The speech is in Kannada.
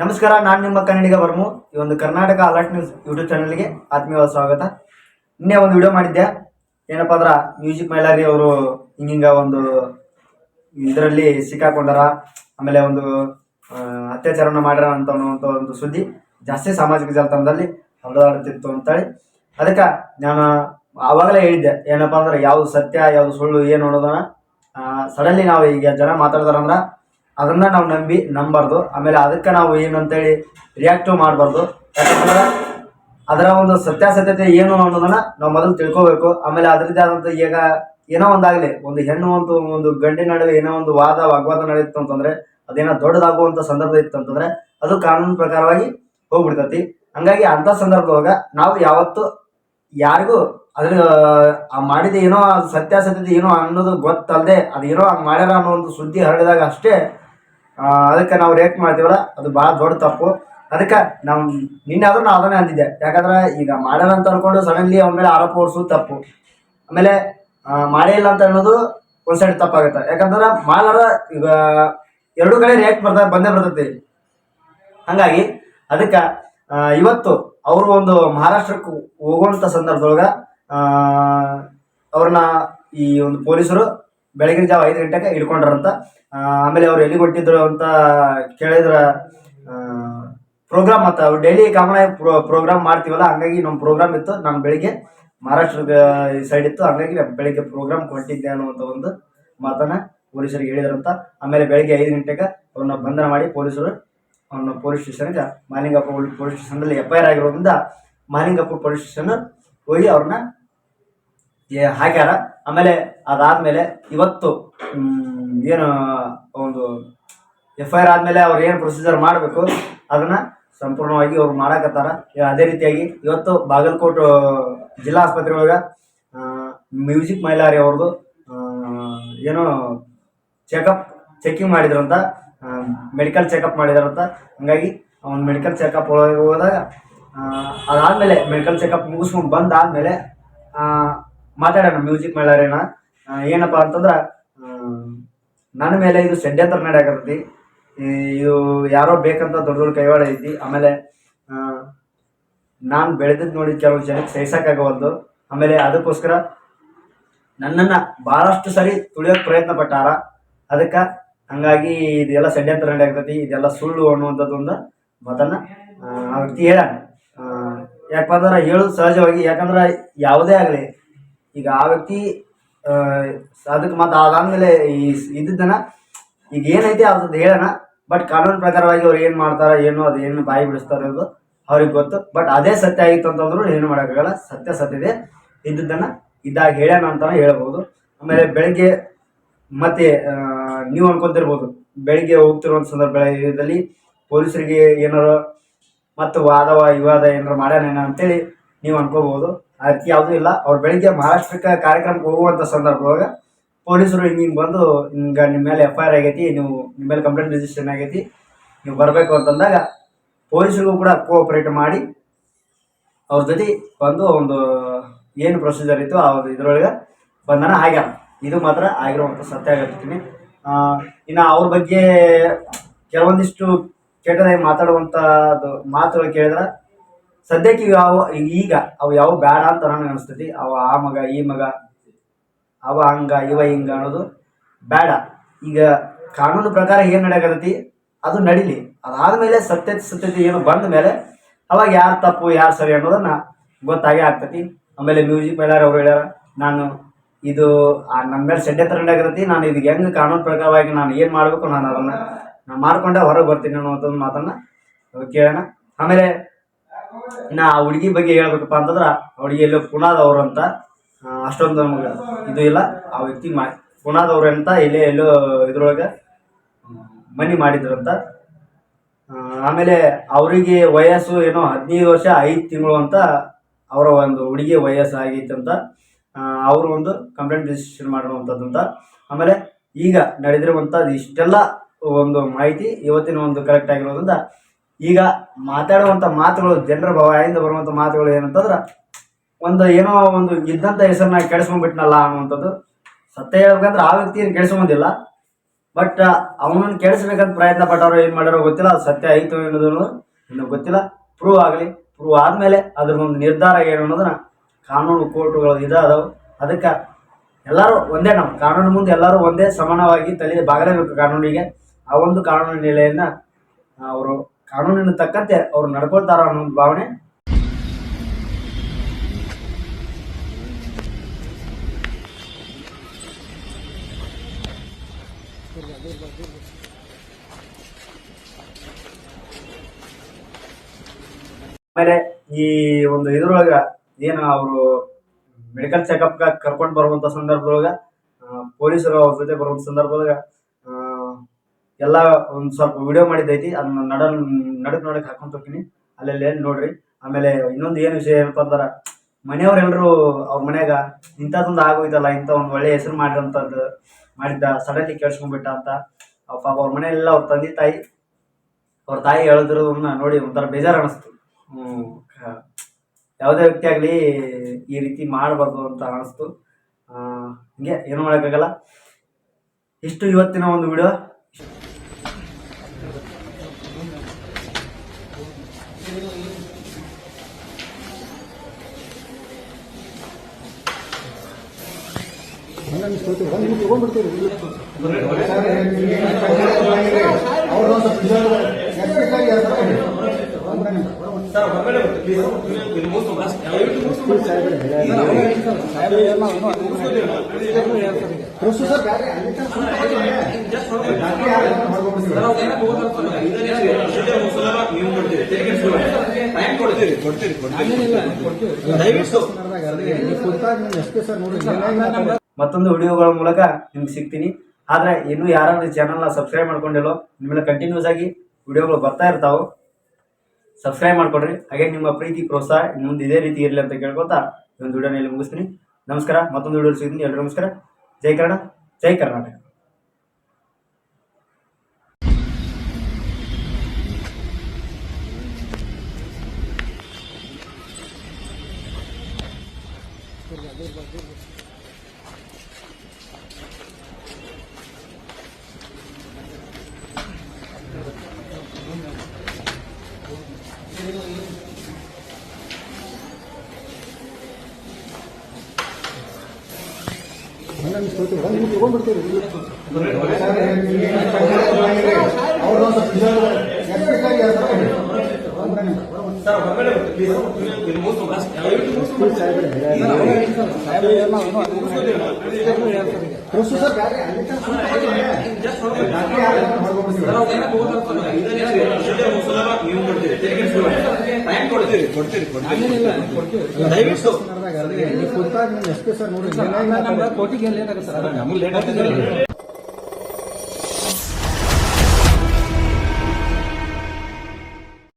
ನಮಸ್ಕಾರ, ನಾನು ನಿಮ್ಮ ಕನ್ನಡಿಗ ವರ್ಮು. ಈ ಒಂದು ಕರ್ನಾಟಕ ಅಲರ್ಟ್ ನ್ಯೂಸ್ ಯೂಟ್ಯೂಬ್ ಚಾನಲ್ಗೆ ಆತ್ಮೀಯವಾದ ಸ್ವಾಗತ. ನಿನ್ನೆ ಒಂದು ವಿಡಿಯೋ ಮಾಡಿದ್ದೆ. ಏನಪ್ಪ ಅಂದ್ರೆ ಮ್ಯೂಸಿಕ್ ಮೈಲಾರಿ ಅವರು ಹಿಂಗಿಂಗ ಒಂದು ಇದರಲ್ಲಿ ಸಿಕ್ಕಾಕೊಂಡಾರ, ಆಮೇಲೆ ಒಂದು ಅತ್ಯಾಚಾರವನ್ನು ಮಾಡ್ಯಾರ ಅಂತ ಅನ್ನುವಂಥ ಒಂದು ಸುದ್ದಿ ಜಾಸ್ತಿ ಸಾಮಾಜಿಕ ಜಾಲತಾಣದಲ್ಲಿ ಹರಿದಾಡುತ್ತಿತ್ತು ಅಂತೇಳಿ. ಅದಕ್ಕೆ ನಾನು ಆವಾಗಲೇ ಹೇಳಿದ್ದೆ, ಏನಪ್ಪ ಅಂದ್ರೆ, ಯಾವ್ದು ಸತ್ಯ, ಯಾವ್ದು ಸುಳ್ಳು, ಏನು ಅನ್ನೋದನ್ನ ಸಡನ್ಲಿ ನಾವು ಈಗ ಜನ ಮಾತಾಡ್ತಾರಂದ್ರ ಅದನ್ನ ನಾವು ನಂಬಿ ನಂಬಾರ್ದು. ಆಮೇಲೆ ಅದಕ್ಕೆ ನಾವು ಏನಂತೇಳಿ ರಿಯಾಕ್ಟಿವ್ ಮಾಡಬಾರ್ದು. ಯಾಕಂದ್ರೆ ಅದರ ಒಂದು ಸತ್ಯಾಸತ್ಯತೆ ಏನು ಅನ್ನೋದನ್ನ ನಾವು ಮೊದಲು ತಿಳ್ಕೋಬೇಕು. ಆಮೇಲೆ ಅದರದ್ದೇ ಆದಂಥ ಈಗ ಏನೋ ಒಂದಾಗಲಿ, ಒಂದು ಹೆಣ್ಣು ಒಂದು ಒಂದು ಗಂಡಿನ ನಡುವೆ ಏನೋ ಒಂದು ವಾದ, ವಾಗ್ವಾದ ನಡೆಯಿತು ಅಂತಂದ್ರೆ, ಅದೇನೋ ದೊಡ್ಡದಾಗುವಂಥ ಸಂದರ್ಭ ಇತ್ತು ಅಂತಂದ್ರೆ, ಅದು ಕಾನೂನು ಪ್ರಕಾರವಾಗಿ ಹೋಗ್ಬಿಡ್ತತಿ. ಹಂಗಾಗಿ ಅಂಥ ಸಂದರ್ಭದಾಗ ನಾವು ಯಾವತ್ತು ಯಾರಿಗೂ ಅದ್ರ ಮಾಡಿದ ಏನೋ ಸತ್ಯಾಸತ್ಯತೆ ಏನೋ ಅನ್ನೋದು ಗೊತ್ತಲ್ಲದೆ ಅದೇನೋ ಹಂಗೆ ಮಾಡ್ಯಾರ ಅನ್ನೋ ಒಂದು ಸುದ್ದಿ ಹರಡಿದಾಗ ಅಷ್ಟೇ ಅದಕ್ಕೆ ನಾವು ರಿಯಾಕ್ಟ್ ಮಾಡ್ತೀವಲ್ಲ, ಅದು ಭಾಳ ದೊಡ್ಡ ತಪ್ಪು. ಅದಕ್ಕೆ ನಾವು ನಿನ್ನೆ ಆದ್ರೂ ನಾವು ಅದನ್ನೇ ಅಂದಿದ್ದೆ. ಯಾಕಂದ್ರೆ ಈಗ ಮಾಡಲ್ಲ ಅಂತ ಅನ್ಕೊಂಡು ಸಡನ್ಲಿ ಅವನ ಮೇಲೆ ಆರೋಪ ಓಡಿಸೋದು ತಪ್ಪು. ಆಮೇಲೆ ಮಾಡೇ ಇಲ್ಲ ಅಂತ ಅನ್ನೋದು ಒಂದು ಸೈಡ್ ತಪ್ಪಾಗುತ್ತೆ. ಯಾಕಂದ್ರೆ ಮಾಡಾರ ಈಗ ಎರಡು ಕಡೆ ರಿಯಾಕ್ಟ್ ಬರ್ತಾ, ಬಂದೇ ಬರ್ತೈತಿ. ಹಂಗಾಗಿ ಅದಕ್ಕೆ ಇವತ್ತು ಅವರು ಒಂದು ಮಹಾರಾಷ್ಟ್ರಕ್ಕೆ ಹೋಗುವಂಥ ಸಂದರ್ಭದೊಳಗೆ ಅವ್ರನ್ನ ಈ ಒಂದು ಪೊಲೀಸರು ಬೆಳಗಿನ ಜಾವ ಐದು ಗಂಟೆಗೆ ಇಟ್ಕೊಂಡ್ರಂತ ಆಮೇಲೆ ಅವ್ರು ಎಲ್ಲಿ ಕೊಟ್ಟಿದ್ರು ಅಂತ ಕೇಳಿದ್ರ ಪ್ರೋಗ್ರಾಮ್ ಮತ್ತು ಅವ್ರು ಡೈಲಿ ಕಾಮನ್ ಆಗಿ ಪ್ರೋಗ್ರಾಮ್ ಮಾಡ್ತೀವಲ್ಲ, ಹಂಗಾಗಿ ನಮ್ಮ ಪ್ರೋಗ್ರಾಮ್ ಇತ್ತು. ನಾನು ಬೆಳಿಗ್ಗೆ ಮಹಾರಾಷ್ಟ್ರದ ಸೈಡ್ ಇತ್ತು. ಹಂಗಾಗಿ ಬೆಳಿಗ್ಗೆ ಪ್ರೋಗ್ರಾಮ್ ಕೊಟ್ಟಿದ್ದೆ ಅನ್ನುವಂಥ ಒಂದು ಮಾತನ್ನ ಪೊಲೀಸರಿಗೆ ಹೇಳಿದ್ರಂತ. ಆಮೇಲೆ ಬೆಳಿಗ್ಗೆ ಐದು ಗಂಟೆಗೆ ಅವ್ರನ್ನ ಬಂಧನ ಮಾಡಿ ಪೊಲೀಸರು ಅವನ್ನ ಪೊಲೀಸ್ ಸ್ಟೇಷನ್ಗೆ ಮಾಲಿಂಗಪ್ಪ ಪೊಲೀಸ್ ಸ್ಟೇಷನ್ದಲ್ಲಿ ಎಫ್ ಐ ಆರ್ ಆಗಿರೋದ್ರಿಂದ ಮಾಲಿಂಗಪ್ಪ ಪೊಲೀಸ್ ಸ್ಟೇಷನ್ ಹೋಗಿ ಅವ್ರನ್ನ ಹಾಕ್ಯಾರ ಆಮೇಲೆ ಅದಾದ್ಮೇಲೆ ಇವತ್ತು ಏನು ಒಂದು ಎಫ್ ಐ ಆರ್ ಆದ್ಮೇಲೆ ಅವ್ರು ಏನು ಪ್ರೊಸೀಜರ್ ಮಾಡಬೇಕು, ಅದನ್ನ ಸಂಪೂರ್ಣವಾಗಿ ಅವ್ರು ಮಾಡಾಕತ್ತಾರ. ಅದೇ ರೀತಿಯಾಗಿ ಇವತ್ತು ಬಾಗಲಕೋಟೆ ಜಿಲ್ಲಾ ಆಸ್ಪತ್ರೆ ಒಳಗೆ ಮ್ಯೂಸಿಕ್ ಮೈಲಾರಿ ಅವ್ರದ್ದು ಏನು ಚೆಕಪ್ ಚೆಕಿಂಗ್ ಮಾಡಿದ್ರಂತ ಮೆಡಿಕಲ್ ಚೆಕಪ್ ಮಾಡಿದಾರಂತ. ಹಂಗಾಗಿ ಒಂದು ಮೆಡಿಕಲ್ ಚೆಕಪ್ ಒಳಗೆ ಹೋದಾಗ ಅದಾದ್ಮೇಲೆ ಮೆಡಿಕಲ್ ಚೆಕಪ್ ಮುಗಿಸ್ಕೊಂಡು ಬಂದಾದ್ಮೇಲೆ ಮಾತಾಡೋಣ ಮ್ಯೂಸಿಕ್ ಮೇಳರೇನ ಏನಪ್ಪ ಅಂತಂದ್ರೆ ನನ್ನ ಮೇಲೆ ಇದು ಷಡ್ಯಂತ್ರ ನಡೆಯಕತ್ತೈತಿ ಇದು ಯಾರೋ ಬೇಕಂತ ದೊಡ್ಡ ದೊಡ್ಡ ಕೈವಾಡ ಐತಿ. ಆಮೇಲೆ ನಾನು ಬೆಳೆದಿದ್ದು ನೋಡಿ ಕೆಲವು ಜನಕ್ಕೆ ಸಹಿಸೋಕ್ಕಾಗವಲ್ದು ಆಮೇಲೆ ಅದಕ್ಕೋಸ್ಕರ ನನ್ನನ್ನು ಭಾಳಷ್ಟು ಸರಿ ತುಳಿಯೋಕೆ ಪ್ರಯತ್ನ ಪಟ್ಟಾರ. ಅದಕ್ಕೆ ಹಂಗಾಗಿ ಇದೆಲ್ಲ ಷಡ್ಯಂತ್ರ ನಡೆಯಕತ್ತೈತಿ ಇದೆಲ್ಲ ಸುಳ್ಳು ಅನ್ನುವಂಥದ್ದು ಒಂದು ಮಾತನ್ನು ವ್ಯಕ್ತಿ ಹೇಳ ಅಂದ್ರೆ ಹೇಳೋದು ಸಹಜವಾಗಿ, ಯಾಕಂದ್ರೆ ಯಾವುದೇ ಆಗಲಿ ಈಗ ಆ ವ್ಯಕ್ತಿ ಅದಕ್ಕೆ ಮತ್ತೆ ಅದಾದ್ಮೇಲೆ ಈ ಈಗ ಏನೈತಿ ಅದ್ ಹೇಳೋಣ. ಬಟ್ ಕಾನೂನು ಪ್ರಕಾರವಾಗಿ ಅವ್ರು ಏನು ಮಾಡ್ತಾರೆ ಏನು ಅದು ಏನು ಬಾಯಿ ಬಿಡಿಸ್ತಾರ ಅನ್ನೋದು ಅವ್ರಿಗೆ ಗೊತ್ತು. ಬಟ್ ಅದೇ ಸತ್ಯ ಆಗಿತ್ತು ಅಂತಂದ್ರು ಏನು ಮಾಡೋಕ್ಕಾಗಲ್ಲ ಸತ್ಯ ಸತ್ಯದೆ ಇದ್ದದ್ದನ್ನ ಇದ್ದಾಗ ಹೇಳ್ಯಾನ ಅಂತ ಹೇಳ್ಬೋದು. ಆಮೇಲೆ ಬೆಳಗ್ಗೆ ಮತ್ತೆ ನೀವು ಅನ್ಕೊಂತಿರ್ಬೋದು. ಬೆಳಿಗ್ಗೆ ಹೋಗ್ತಿರುವಂಥ ಸಂದರ್ಭದಲ್ಲಿ ಪೊಲೀಸರಿಗೆ ಏನಾರು ಮತ್ತು ವಾದವ ವಿವಾದ ಏನಾರು ಮಾಡ್ಯಾನೇನ ಅಂತೇಳಿ ನೀವು ಅನ್ಕೋಬಹುದು ಆ ರೀತಿ ಯಾವುದೂ ಇಲ್ಲ. ಅವ್ರು ಬೆಳಿಗ್ಗೆ ಮಹಾರಾಷ್ಟ್ರಕ್ಕೆ ಕಾರ್ಯಕ್ರಮಕ್ಕೆ ಹೋಗುವಂಥ ಸಂದರ್ಭದೊಳಗೆ ಪೊಲೀಸರು ಹಿಂಗೆ ಹಿಂಗೆ ಬಂದು ಹಿಂಗೆ ನಿಮ್ಮ ಮೇಲೆ ಎಫ್ ಐ ಆರ್ ಆಗೈತಿ, ನೀವು ನಿಮ್ಮ ಮೇಲೆ ಕಂಪ್ಲೇಂಟ್ ರಿಜಿಸ್ಟ್ರೇಷನ್ ಆಗೈತಿ, ನೀವು ಬರಬೇಕು ಅಂತಂದಾಗ ಪೊಲೀಸರಿಗೂ ಕೂಡ ಕೋಆಪರೇಟ್ ಮಾಡಿ ಅವ್ರ ಜೊತೆ ಬಂದು ಒಂದು ಏನು ಪ್ರೊಸೀಜರ್ ಇತ್ತು ಅವ್ರ ಬಂದನ ಬಂಧನ ಇದು ಮಾತ್ರ ಆಗಿರುವಂಥ ಸತ್ಯ ಆಗಿರ್ತೀನಿ ಇನ್ನು ಅವ್ರ ಬಗ್ಗೆ ಕೆಲವೊಂದಿಷ್ಟು ಕೆಟ್ಟದಾಗಿ ಮಾತಾಡುವಂಥದ್ದು ಮಾತುಗಳು ಕೇಳಿದ್ರೆ ಸದ್ಯಕ್ಕೆ ಯಾವ, ಈಗ ಅವು ಯಾವ ಬೇಡ ಅಂತ ನನಗೆ ಅನಿಸ್ತೈತಿ. ಅವ ಆ ಮಗ, ಈ ಮಗ, ಅವ ಹಂಗ, ಇವ ಹಿಂಗ ಅನ್ನೋದು ಬೇಡ. ಈಗ ಕಾನೂನು ಪ್ರಕಾರ ಏನು ನಡೆಯಕತ್ತೈತಿ? ಅದು ನಡೀಲಿ. ಅದಾದ್ಮೇಲೆ ಸತ್ಯತೆ ಸತ್ಯತೆ ಏನು ಬಂದ ಮೇಲೆ ಅವಾಗ ಯಾರು ತಪ್ಪು, ಯಾರು ಸರಿ ಅನ್ನೋದನ್ನ ಗೊತ್ತಾಗೇ ಆಗ್ತೈತಿ. ಆಮೇಲೆ ಮ್ಯೂಸಿಕ್ ಮೇಲಾರ ಅವ್ರು ಹೇಳ್ಯಾರ, ನಾನು ಇದು ನನ್ನ ಮೇಲೆ ತರ ನಡೆಯಕತ್ತೈತಿ. ನಾನು ಇದು ಹೆಂಗೆ ಕಾನೂನು ಪ್ರಕಾರವಾಗಿ ನಾನು ಏನು ಮಾಡಬೇಕು, ನಾನು ಅದನ್ನು, ನಾನು ಮಾಡ್ಕೊಂಡೆ ಹೊರಗೆ ಬರ್ತೀನಿ ಅನ್ನೋದನ್ನ ಮಾತನ್ನ ಕೇಳೋಣ ಆಮೇಲೆ ಇನ್ನು ಆ ಹುಡುಗಿ ಬಗ್ಗೆ ಹೇಳ್ಬೇಕಪ್ಪ ಅಂತಂದ್ರೆ ಹುಡುಗಿ ಎಲ್ಲೋ ಪುನಾದವ್ರು ಅಂತ ಅಷ್ಟೊಂದು ನಮ್ಗೆ ಇದು ಇಲ್ಲ. ಆ ವ್ಯಕ್ತಿ ಮಾ ಪುನಾದವ್ರು ಅಂತ ಇಲ್ಲೇ ಎಲ್ಲೋ ಇದ್ರೊಳಗೆ ಮನಿ ಅಂತ. ಆಮೇಲೆ ಅವರಿಗೆ ವಯಸ್ಸು ಏನೋ ಹದಿನೈದು ವರ್ಷ ಐದು ತಿಂಗಳು ಅಂತ ಅವರ ಒಂದು ಹುಡುಗಿ ವಯಸ್ಸು ಆಗೈತಂತ ಅವರು ಒಂದು ಕಂಪ್ಲೇಂಟ್ ಮಾಡಿರುವಂಥದ್ದು ಅಂತ. ಆಮೇಲೆ ಈಗ ನಡೆದಿರುವಂಥದ್ದು ಇಷ್ಟೆಲ್ಲ ಒಂದು ಮಾಹಿತಿ ಇವತ್ತಿನ ಒಂದು ಕರೆಕ್ಟ್ ಆಗಿರೋದ್ರಿಂದ ಈಗ ಮಾತಾಡುವಂಥ ಮಾತುಗಳು, ಜನರ ಬಾಯಿಂದ ಬರುವಂಥ ಮಾತುಗಳು ಏನಂತಂದ್ರೆ, ಒಂದು ಏನೋ ಒಂದು ಇದ್ದಂಥ ಹೆಸರನ್ನ ಕೆಡಿಸ್ಕೊಂಡ್ಬಿಟ್ನಲ್ಲ ಅನ್ನುವಂಥದ್ದು. ಸತ್ಯ ಹೇಳ್ಬೇಕಂದ್ರೆ ಆ ವ್ಯಕ್ತಿ ಏನು ಕೆಡಿಸ್ಕೊಂಬಂದಿಲ್ಲ ಬಟ್ ಅವನನ್ನು ಕೆಡಿಸ್ಬೇಕಂತ ಪ್ರಯತ್ನ ಪಟ್ಟವ್ರು ಏನು ಮಾಡ್ಯಾರೋ ಗೊತ್ತಿಲ್ಲ, ಅದು ಸತ್ಯ ಆಯ್ತು ಅನ್ನೋದನ್ನು ಇನ್ನು ಗೊತ್ತಿಲ್ಲ. ಪ್ರೂವ್ ಆಗಲಿ ಪ್ರೂವ್ ಆದಮೇಲೆ ಒಂದು ನಿರ್ಧಾರ ಏನು ಅನ್ನೋದನ್ನ ಕಾನೂನು ಕೋರ್ಟುಗಳು ಇದಾದವು. ಅದಕ್ಕೆ ಎಲ್ಲರೂ ಒಂದೇ ನಮ್ಮ ಕಾನೂನು ಮುಂದೆ ಎಲ್ಲರೂ ಒಂದೇ ಸಮಾನವಾಗಿ ತಲೆ ಬಾಗಲೇಬೇಕು ಕಾನೂನಿಗೆ. ಆ ಒಂದು ಕಾನೂನು ನೆಲೆಯನ್ನ ಅವರು ಕಾನೂನಿನ ತಕ್ಕಂತೆ ಅವ್ರು ನಡ್ಕೊಳ್ತಾರ ಅನ್ನೋ ಭಾವನೆ. ಆಮೇಲೆ ಈ ಒಂದು ಇದ್ರೊಳಗ ಏನು ಅವರು ಮೆಡಿಕಲ್ ಚೆಕಪ್ ಕರ್ಕೊಂಡು ಬರುವಂತ ಸಂದರ್ಭದೊಳಗ ಪೊಲೀಸರು ಅವ್ರ ಜೊತೆ ಬರುವಂತ ಸಂದರ್ಭದೊಳಗ ಎಲ್ಲ ಒಂದು ಸ್ವಲ್ಪ ವಿಡಿಯೋ ಮಾಡಿದ್ದೈತಿ ಅದನ್ನ ನಡ ನಡಕ್ ನೋಡಕ್ ಹಾಕೊಂತ ಹೋಗ್ತೀನಿ. ಅಲ್ಲೆಲ್ಲ ಏನು ನೋಡ್ರಿ? ಆಮೇಲೆ ಇನ್ನೊಂದು ಏನು ವಿಷಯ ಏನಪ್ಪ ಅಂದ್ರೆ ಮನೆಯವ್ರೆಲ್ಲರೂ ಅವ್ರ ಮನೆಯಾಗ ಇಂಥದ್ದೊಂದು ಆಗೋಯ್ತಲ್ಲ ಇಂಥ ಒಂದು ಒಳ್ಳೆ ಹೆಸರು ಮಾಡಿದಂಥದ್ದು ಮಾಡಿದ್ದ ಸಡನ್ಲಿ ಕೇಳಿಸ್ಕೊಂಡ್ಬಿಟ್ಟ ಅಂತ. ಪಾಪ ಅವ್ರ ಮನೆಯಲ್ಲೆಲ್ಲ ಅವ್ರ ತಂದೆ ತಾಯಿ ಅವ್ರ ತಾಯಿ ಹೇಳಿದ್ರನ್ನ ನೋಡಿ ಒಂಥರ ಬೇಜಾರು ಅನಿಸ್ತು. ಯಾವುದೇ ವ್ಯಕ್ತಿ ಆಗಲಿ ಈ ರೀತಿ ಮಾಡಬಾರ್ದು ಅಂತ ಅನಿಸ್ತು. ಹಿಂಗೆ ಏನು ಮಾಡೋಕ್ಕಾಗಲ್ಲ. ಇಷ್ಟು ಇವತ್ತಿನ ಒಂದು ವಿಡಿಯೋ ಟೈಮ್ ಕೊಡ್ತೀವಿ ಕೊಡ್ತೀವಿ ಕೊಡ್ತೀವಿ ದಯವಿಟ್ಟು ಕುಂತಾಗ ಎಸ್ ಪಿ ಸರ್ ನೋಡಿ ಮತ್ತೊಂದು ವಿಡಿಯೋಗಳ ಮೂಲಕ ನಿಮ್ಗೆ ಸಿಗ್ತೀನಿ. ಆದರೆ ಇನ್ನೂ ಯಾರಾದ್ರೂ ಚಾನಲ್ನ ಸಬ್ಸ್ಕ್ರೈಬ್ ಮಾಡ್ಕೊಂಡಿಲ್ಲೋ ನಿಮ್ಮೆಲ್ಲ ಕಂಟಿನ್ಯೂಸ್ ಆಗಿ ವಿಡಿಯೋಗಳು ಬರ್ತಾ ಇರ್ತಾವೆ. ಸಬ್ಸ್ಕ್ರೈಬ್ ಮಾಡ್ಕೊಡ್ರಿ. ಹಾಗೆ ನಿಮ್ಮ ಪ್ರೀತಿ, ಪ್ರೋತ್ಸಾಹ ಮುಂದೆ ಇದೇ ರೀತಿ ಇರಲಿ ಅಂತ ಕೇಳ್ಕೊತಾ ಈ ವಿಡಿಯೋನಲ್ಲಿ ಮುಗಿಸ್ತೀನಿ. ನಮಸ್ಕಾರ. ಮತ್ತೊಂದು ವಿಡಿಯೋ ಸಿಗ್ತೀನಿ. ಎಲ್ಲರೂ ನಮಸ್ಕಾರ. ಜೈ ಕನ್ನಡ. ಜೈ ಕರ್ನಾಟಕ. ನೀವು ಕೊಡ್ತೀರಿ ಕೊಡ್ತೀರಿ ಕೊಡ್ತೀರಿ ದಯವಿಟ್ಟು ಕೋಟಿಗೆ ಲೇಟ್ ಆಗುತ್ತೆ ಸರ್? ನಮಗೆ ಲೇಟ್ ಆಗುತ್ತೆ